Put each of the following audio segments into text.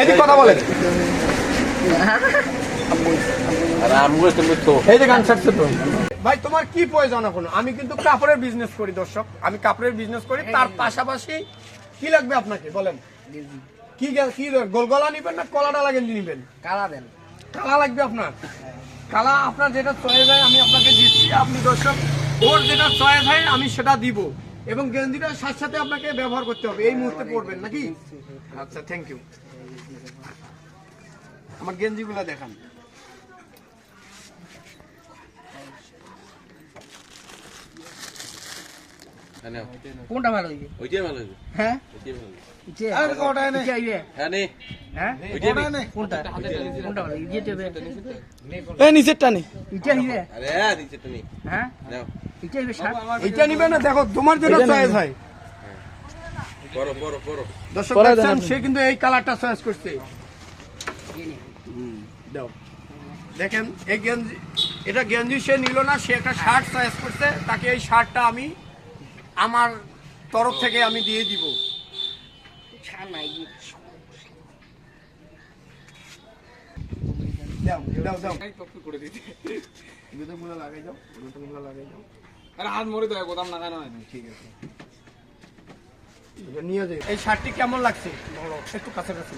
এদিক কথা বলেন। আর আমগুলো তুমি তো এই যে গান ছাড়ছে তো। ভাই তোমার কি প্রয়োজন এখন? আমি কিন্তু কাপড়ের বিজনেস করি দর্শক। আমি কাপড়ের বিজনেস করি তার পাশাপাশি কি লাগবে আপনাকে? বলেন। কি কি গোলগলা নিবেন না কলাটা লাগেন নিবেন? কালা দেন। কালা লাগবে আপনার? কালা আপনার যেটা চয়েস হয় আমি আপনাকে দিচ্ছি। আপনি দর্শক ওর যেটা চয়েস হয় আমি সেটা দিব। এবং গেঞ্জিটা সাথে সাথে আপনাকে ব্যবহার করতে হবে। এই মুহূর্তে পড়বেন নাকি? আচ্ছা থ্যাংক ইউ আমার গেঞ্জিগুলো দেখান। কোনটা ভালো হইবে? ওইটাই ভালো হইবে। হ্যাঁ? ওইটাই ভালো হ্যাঁ নে। হ্যাঁ? ওইটাই নে। কোনটা কোনটা? ভালো? ইচ্ছে হবে? এই নিচেরটা নেই ইচ্ছে হইবে আরে দিচ্ছে নাও। ইচ্ছে হইবে এইটা নিবে না দেখো তোমার যেটা চয়েস হয়। পরো দর্শক দেখছেন সে কিন্তু এই কালারটা চয়েস করছে। দাও। দেখেন এই গেঞ্জি এটা গেঞ্জি সে নিল না সে একটা শার্ট চয়েস করছে। তাকে এই শার্টটা আমি আমার তরফ থেকে আমি দিয়ে দিব। আরে হাত মরে তো গোদাম লাগানো হয় ঠিক আছে। নিয়ে যাই। এই শার্টটি কেমন লাগছে? বলো একটু কাছে কাছে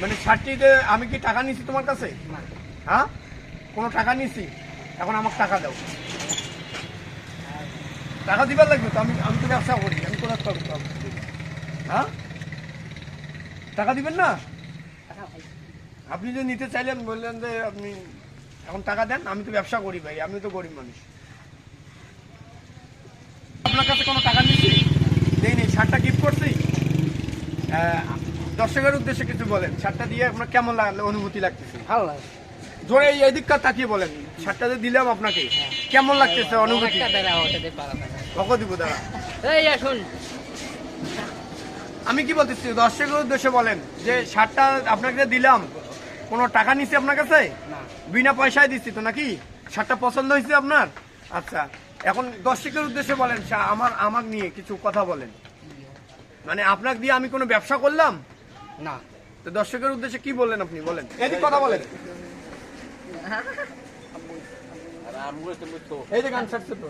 মানে শার্টটিতে আমি কি টাকা নিছি তোমার কাছে? হ্যাঁ? কোনো টাকা নিছি এখন আমাকে টাকা দাও। টাকা দিবার লাগবে তো আমি আমি তো ব্যবসা করি আমি পাবো পাবো? হ্যাঁ? টাকা দিবেন না? আপনি যে নিতে চাইলেন বললেন যে আপনি এখন টাকা দেন আমি তো ব্যবসা করি ভাই আমি তো গরিব মানুষ। আপনার কাছে কোনো টাকা শার্টটা গিফট করছি। দর্শকের উদ্দেশ্যে কিছু বলেন। শার্টটা দিয়ে আপনার কেমন লাগল অনুভূতি লাগতেছে? ভালো লাগে জোরে এই এদিককার তাকিয়ে বলেন। শার্টটা যে দিলাম আপনাকে কেমন লাগতেছে অনুভূতি? দিব দাদা এই আসুন আমি কি বলতেছি? দর্শকের উদ্দেশ্যে বলেন যে শার্টটা আপনাকে দিলাম কোনো টাকা নিছি আপনার কাছে? না। বিনা পয়সায় দিচ্ছি তো নাকি? শার্টটা পছন্দ হয়েছে আপনার? আচ্ছা এখন দর্শকের উদ্দেশ্যে বলেন আমার আমার নিয়ে কিছু কথা বলেন। মানে আপনাকে দিয়ে আমি কোনো ব্যবসা করলাম? না। তো দর্শকের উদ্দেশ্যে কি বললেন আপনি? বলেন। এদিক কথা বলেন। এই যে গান ছাড়ছে তো।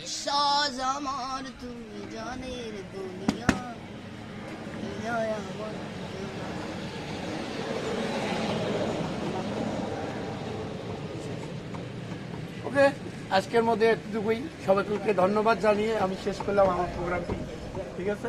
বিশ্বাস আমার তুমি জানের দুনিয়া। হৃদয় আমার ওকে আজকের মধ্যে একটুকুই সবাইকে ধন্যবাদ জানিয়ে আমি শেষ করলাম আমার প্রোগ্রামটি। ঠিক আছে?